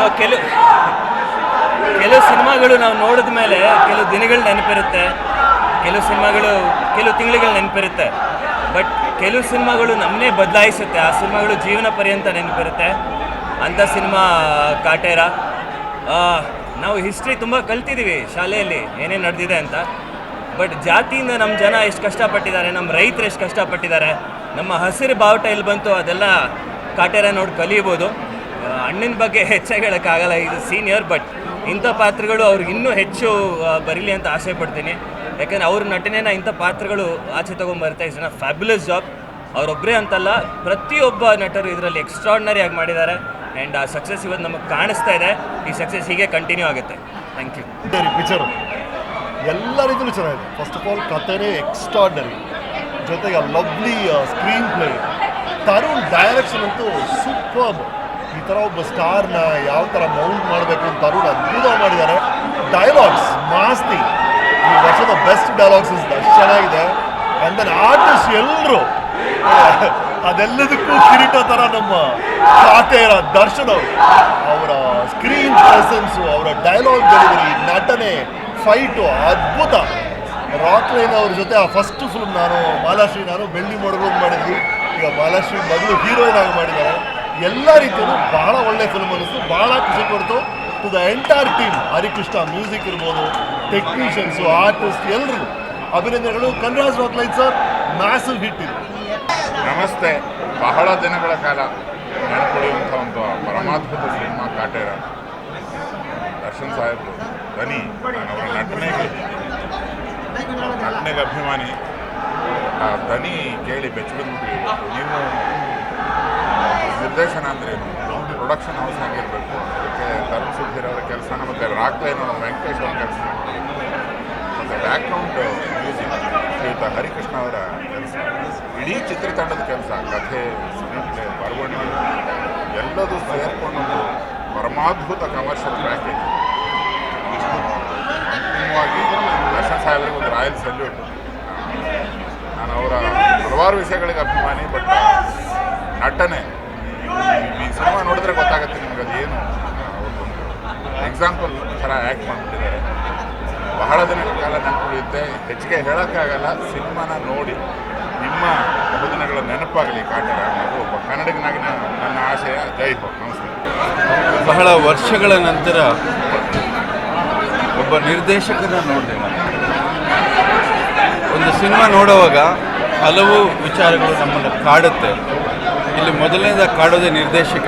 So ಕೆಲವು ಕೆಲವು ಸಿನಿಮಾಗಳು ನಾವು ನೋಡಿದ ಮೇಲೆ ಕೆಲವು ದಿನಗಳು ನೆನಪಿರುತ್ತೆ. ಕೆಲವು ಸಿನಿಮಾಗಳು ಕೆಲವು ತಿಂಗಳುಗಳು ನೆನಪಿರುತ್ತೆ. ಬಟ್ ಕೆಲವು ಸಿನಿಮಾಗಳು ನಮ್ಮನ್ನೇ ಬದಲಾಯಿಸುತ್ತೆ. ಆ ಸಿನಿಮಾಗಳು ಜೀವನ ಪರ್ಯಂತ ನೆನಪಿರುತ್ತೆ. ಅಂಥ ಸಿನಿಮಾ ಕಾಟೇರ ನಾವು ಹಿಸ್ಟ್ರಿ ತುಂಬ ಕಲ್ತಿದ್ದೀವಿ ಶಾಲೆಯಲ್ಲಿ, ಏನೇನು ನಡೆದಿದೆ ಅಂತ. ಬಟ್ ಜಾತಿಯಿಂದ ನಮ್ಮ ಜನ ಎಷ್ಟು ಕಷ್ಟಪಟ್ಟಿದ್ದಾರೆ ನಮ್ಮ ರೈತರು ಎಷ್ಟು ಕಷ್ಟಪಟ್ಟಿದ್ದಾರೆ, ನಮ್ಮ ಹಸಿರು ಬಾವುಟ ಇಲ್ಲಿ ಬಂತು ಅದೆಲ್ಲ ಕಾಟೇರ ನೋಡಿ ಕಲಿಬೋದು ಅಣ್ಣನ ಬಗ್ಗೆ ಹೆಚ್ಚಾಗಿ ಹೇಳೋಕ್ಕಾಗಲ್ಲ, ಇದು ಸೀನಿಯರ್ ಬಟ್ ಇಂಥ ಪಾತ್ರಗಳು ಅವ್ರಿಗೆ ಇನ್ನೂ ಹೆಚ್ಚು ಬರೀಲಿ ಅಂತ ಆಸೆ ಪಡ್ತೀನಿ. ಯಾಕಂದರೆ ಅವ್ರ ನಟನೆನ ಇಂಥ ಪಾತ್ರಗಳು ಆಚೆ ತೊಗೊಂಬರ್ತಾ ಇಸ್ ಫ್ಯಾಬ್ಯುಲಸ್ ಜಾಬ್ ಅವರೊಬ್ಬರೇ ಅಂತಲ್ಲ, ಪ್ರತಿಯೊಬ್ಬ ನಟರು ಇದರಲ್ಲಿ ಎಕ್ಸ್ಟ್ರಾಡ್ನರಿ ಆಗಿ ಮಾಡಿದ್ದಾರೆ. ಆ್ಯಂಡ್ ಆ ಸಕ್ಸಸ್ ಇವತ್ತು ನಮಗೆ ಕಾಣಿಸ್ತಾ ಇದೆ. ಈ ಸಕ್ಸಸ್ ಹೀಗೆ ಕಂಟಿನ್ಯೂ ಆಗುತ್ತೆ. ಥ್ಯಾಂಕ್ ಯು ಪಿಕ್ಚರು ಎಲ್ಲ ರೀತಿಯಲ್ಲೂ ಚೆನ್ನಾಗಿದೆ. ಫಸ್ಟ್ ಆಫ್ ಆಲ್ ಕಥೆನೇ ಎಕ್ಸ್ಟ್ರಾಡ್ನರಿ ಜೊತೆಗೆ lovely screenplay Tarun direction ಅಂತೂ ಸೂಪರ್ಬ್ ಈ ಥರ ಒಬ್ಬ ಸ್ಟಾರ್ನ ಯಾವ ಥರ ಮೌಂಟ್ ಮಾಡಬೇಕು ಅಂತ ಅರುಣ್ ಅದ್ಭುತ ಮಾಡಿದ್ದಾರೆ. ಡೈಲಾಗ್ಸ್ ಮಾಸ್ತಿ. ಈ ವರ್ಷದ ಬೆಸ್ಟ್ ಡೈಲಾಗ್ಸ್ ಅಷ್ಟು ಚೆನ್ನಾಗಿದೆ. ಆ್ಯಂಡ್ ದೆನ್ ಆರ್ಟಿಸ್ಟ್ ಎಲ್ಲರೂ ಅದೆಲ್ಲದಕ್ಕೂ ಕಿರೀಟ ಥರ ನಮ್ಮ ಕಾಟೇರ ದರ್ಶನ ಅವ್ರು. ಸ್ಕ್ರೀನ್ ಪ್ರೆಸೆನ್ಸು ಅವರ ಡೈಲಾಗ್ ಡೆಲಿವರಿ ನಟನೆ ಫೈಟು ಅದ್ಭುತ. ರಾಕ್ ಲೈನ್ ಅವ್ರ ಜೊತೆ ಆ ಫಸ್ಟ್ ಫಿಲ್ಮ್ ನಾನು, ಬಾಲಾಶ್ರೀ ನಾನು ಬೆಳ್ಳಿ ಮೊಡಗೋದು ಮಾಡಿದ್ವಿ. ಈಗ ಬಾಲಾಶ್ರೀ ಮೊದಲು ಹೀರೋಯಿನ್ ಆಗಿ ಮಾಡಿದ್ದಾರೆ. ಎಲ್ಲ ರೀತಿಯಲ್ಲೂ ಬಹಳ ಒಳ್ಳೆ ಫಿಲ್ಮ್ ಅನ್ನಿಸ್ತು. ಬಹಳ ಖುಷಿ ಕೊಡ್ತು. To the entire team Harikrishna music ಇರ್ಬೋದು ಟೆಕ್ನಿಷಿಯನ್ಸು ಆರ್ಟಿಸ್ಟ್ ಎಲ್ಲರೂ ಅಭಿನಂದನೆಗಳು. ಕನ್ರಾಜ್ rock line sir massive hit ಇದು. ನಮಸ್ತೆ. ಬಹಳ ದಿನಗಳ ಕಾಲ ನೆನಪುಳಿಯುವಂಥ ಒಂದು ಪರಮಾತ್ಮದ ಸಿನಿಮಾ ಕಾಟೇರ. ದರ್ಶನ್ ಸಾಹೇಬ್ ನಾನು ಅವರ ನಟನೆಗೆ ನಟನೆಗೆ ಅಭಿಮಾನಿ. ಆ ಧ್ವನಿ ಕೇಳಿ ಬೆಚ್ಚಿಬಿಟ್ಟು ನೀವು ನಿರ್ದೇಶನ ಅಂದ್ರೆ ಪ್ರೊಡಕ್ಷನ್ ಹೌಸ್ ಹೆಂಗಿರಬೇಕು ಅದಕ್ಕೆ ತರುಣ್ ಸುಧೀರ್ ಅವರ ಕೆಲಸ, ಮತ್ತು ರಾಕ್ಲೈನ್ ವೆಂಕಟೇಶ್ ಅವರ ಕೆಲಸ. ಮತ್ತು ಬ್ಯಾಕ್ಗ್ರೌಂಡ್ ಮ್ಯೂಸಿಕ್ ಶ್ರೀಯುತ ಹರಿಕೃಷ್ಣ ಅವರ ಕೆಲಸ. ಇಡೀ ಚಿತ್ರತಂಡದ ಕೆಲಸ, ಕಥೆ ಸ್ಕ್ರೀನ್ಪ್ಲೇ ಬರವಣಿಗೆ, ಎಲ್ಲದೂ ಸೇರಿಕೊಂಡೊಂದು ಪರಮಾದ್ಭುತ ಕಮರ್ಷಿಯಲ್ ಪ್ಯಾಕೇಜ್ ಅಂತಿಮವಾಗಿ ದರ್ಶನ್ ಸಾಹೇಬರಿಗೆ ಒಂದು ರಾಯಲ್ ಸೆಲ್ಯೂಟ್ ನಾನು ಅವರ ಹಲವಾರು ವಿಷಯಗಳಿಗೆ ಅಭಿಮಾನಿ ಬಟ್ ನಟನೆ. ಈ ಸಿನಿಮಾ ನೋಡಿದ್ರೆ ಗೊತ್ತಾಗುತ್ತೆ ನಿಮ್ಗೆ ಅದು ಏನು. ಎಕ್ಸಾಂಪಲ್ ಥರ ಆ್ಯಕ್ಟ್ ಮಾಡಿಬಿಟ್ಟಿದ್ದಾರೆ. ಬಹಳ ದಿನಗಳ ಕಾಲ ನೆನಪುಳಿಯುತ್ತೆ ಹೆಚ್ಚಿಗೆ ಹೇಳೋಕ್ಕಾಗಲ್ಲ, ಸಿನಿಮಾನ ನೋಡಿ ನಿಮ್ಮ ಬಹುದಿನಗಳ ನೆನಪಾಗಲಿ, ಕಾಟರ. ಒಬ್ಬ ಕನ್ನಡಿಗನಾಗಿ ನನ್ನ ಆಶಯ ಜೈ ಹೋ, ನಮಸ್ಕಾರ. ಬಹಳ ವರ್ಷಗಳ ನಂತರ ಒಬ್ಬ ನಿರ್ದೇಶಕನ ನೋಡಿದೆ ಒಂದು ಸಿನಿಮಾ ನೋಡುವಾಗ ಹಲವು ವಿಚಾರಗಳು ನಮ್ಮನ್ನು ಕಾಡುತ್ತೆ. ಇಲ್ಲಿ ಮೊದಲನೇದಾಗಿ ಕಾಡೋದೇ ನಿರ್ದೇಶಕ,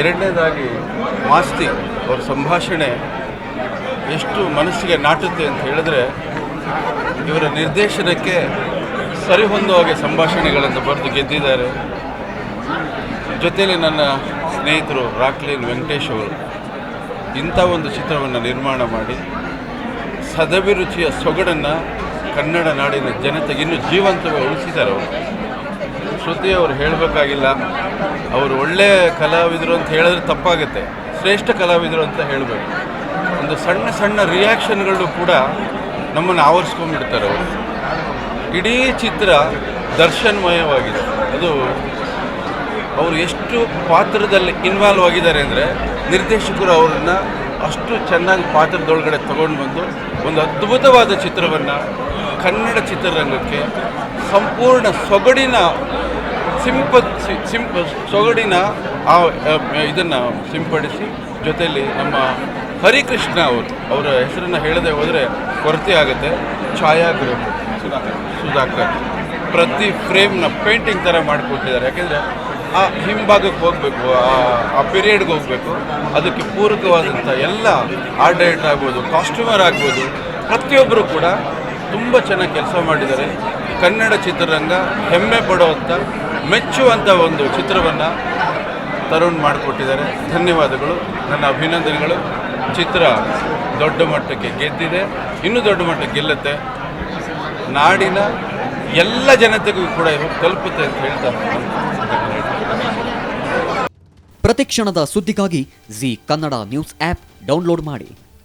ಎರಡನೇದಾಗಿ ಮಾಸ್ತಿ ಅವ್ರ ಸಂಭಾಷಣೆ ಎಷ್ಟು ಮನಸ್ಸಿಗೆ ನಾಟುತ್ತೆ ಅಂತ ಹೇಳಿದ್ರೆ ಇವರ ನಿರ್ದೇಶನಕ್ಕೆ ಸರಿಹೊಂದುವ ಹಾಗೆ ಸಂಭಾಷಣೆಗಳನ್ನು ಬರೆದು ಗೆದ್ದಿದ್ದಾರೆ. ಜೊತೆಯಲ್ಲಿ ನನ್ನ ಸ್ನೇಹಿತರು ರಾಕ್ಲೀನ್ ವೆಂಕಟೇಶ್ ಅವರು ಇಂಥ ಒಂದು ಚಿತ್ರವನ್ನು ನಿರ್ಮಾಣ ಮಾಡಿ, ಸದಭಿರುಚಿಯ ಸೊಗಡನ್ನು ಕನ್ನಡ ನಾಡಿನ ಜನತೆಗೆ ಇನ್ನೂ ಜೀವಂತವಾಗಿ ಉಳಿಸಿದ್ದಾರೆ ಅವರು. ಶ್ರುತಿ ಅವರು ಹೇಳಬೇಕಾಗಿಲ್ಲ. ಅವರು ಒಳ್ಳೆಯ ಕಲಾವಿದರು ಅಂತ ಹೇಳಿದ್ರೆ ತಪ್ಪಾಗುತ್ತೆ. ಶ್ರೇಷ್ಠ ಕಲಾವಿದರು ಅಂತ ಹೇಳಬೇಕು. ಒಂದು ಸಣ್ಣ ಸಣ್ಣ ರಿಯಾಕ್ಷನ್ಗಳು ಕೂಡ ನಮ್ಮನ್ನು ಆವರಿಸ್ಕೊಂಡ್ಬಿಡ್ತಾರೆ ಅವರು. ಇಡೀ ಚಿತ್ರ ದರ್ಶನ್ಮಯವಾಗಿದೆ. ಅದು ಅವರು ಎಷ್ಟು ಪಾತ್ರದಲ್ಲಿ ಇನ್ವಾಲ್ವ್ ಆಗಿದ್ದಾರೆ ಅಂದರೆ ನಿರ್ದೇಶಕರು ಅವರನ್ನು ಅಷ್ಟು ಚೆನ್ನಾಗಿ ಪಾತ್ರದೊಳಗಡೆ ತಗೊಂಡು ಬಂದು ಒಂದು ಅದ್ಭುತವಾದ ಚಿತ್ರವನ್ನು ಕನ್ನಡ ಚಿತ್ರರಂಗಕ್ಕೆ ಸಂಪೂರ್ಣ ಸೊಗಡಿನ ಸಿಂಪ ಸಿಂಪ ಸೊಗಡಿನ ಆ ಇದನ್ನು ಸಿಂಪಡಿಸಿ ಜೊತೆಯಲ್ಲಿ ನಮ್ಮ ಹರಿಕೃಷ್ಣ ಅವರು, ಅವರ ಹೆಸರನ್ನು ಹೇಳದೆ ಹೋದರೆ ಕೊರತೆ ಆಗುತ್ತೆ. ಛಾಯಾಗ್ರಹ ಸುಧಾಕರ್. ಪ್ರತಿ ಫ್ರೇಮ್ನ ಪೇಂಟಿಂಗ್ ಥರ ಮಾಡಿಕೊಟ್ಟಿದ್ದಾರೆ. ಯಾಕೆಂದರೆ ಆ ಹಿಂಭಾಗಕ್ಕೆ ಹೋಗಬೇಕು, ಆ ಪೀರಿಯಡ್ಗೆ ಹೋಗಬೇಕು, ಅದಕ್ಕೆ ಪೂರಕವಾದಂಥ ಎಲ್ಲ ಆರ್ಟ್ ಡೈರೆಕ್ಟರ್ ಆಗ್ಬೋದು, ಕಾಸ್ಟ್ಯೂಮರ್ ಆಗ್ಬೋದು ಪ್ರತಿಯೊಬ್ಬರು ಕೂಡ ತುಂಬ ಚೆನ್ನಾಗಿ ಕೆಲಸ ಮಾಡಿದ್ದಾರೆ. ಕನ್ನಡ ಚಿತ್ರರಂಗ ಹೆಮ್ಮೆ ಪಡುವಂಥ ಮೆಚ್ಚುವಂಥ ಒಂದು ಚಿತ್ರವನ್ನು ತರುಣ್ ಮಾಡಿಕೊಟ್ಟಿದ್ದಾರೆ. ಧನ್ಯವಾದಗಳು. ನನ್ನ ಅಭಿನಂದನೆಗಳು. ಚಿತ್ರ ದೊಡ್ಡ ಮಟ್ಟಕ್ಕೆ ಗೆದ್ದಿದೆ. ಇನ್ನೂ ದೊಡ್ಡ ಮಟ್ಟಕ್ಕೆ ಗೆಲ್ಲುತ್ತೆ. ನಾಡಿನ ಎಲ್ಲ ಜನತೆಗೂ ಕೂಡ ತಲುಪುತ್ತೆ ಅಂತ ಹೇಳ್ತಾ ಪ್ರತಿಕ್ಷಣದ ಸುದ್ದಿಗಾಗಿ Zee Kannada news app download ಮಾಡಿ.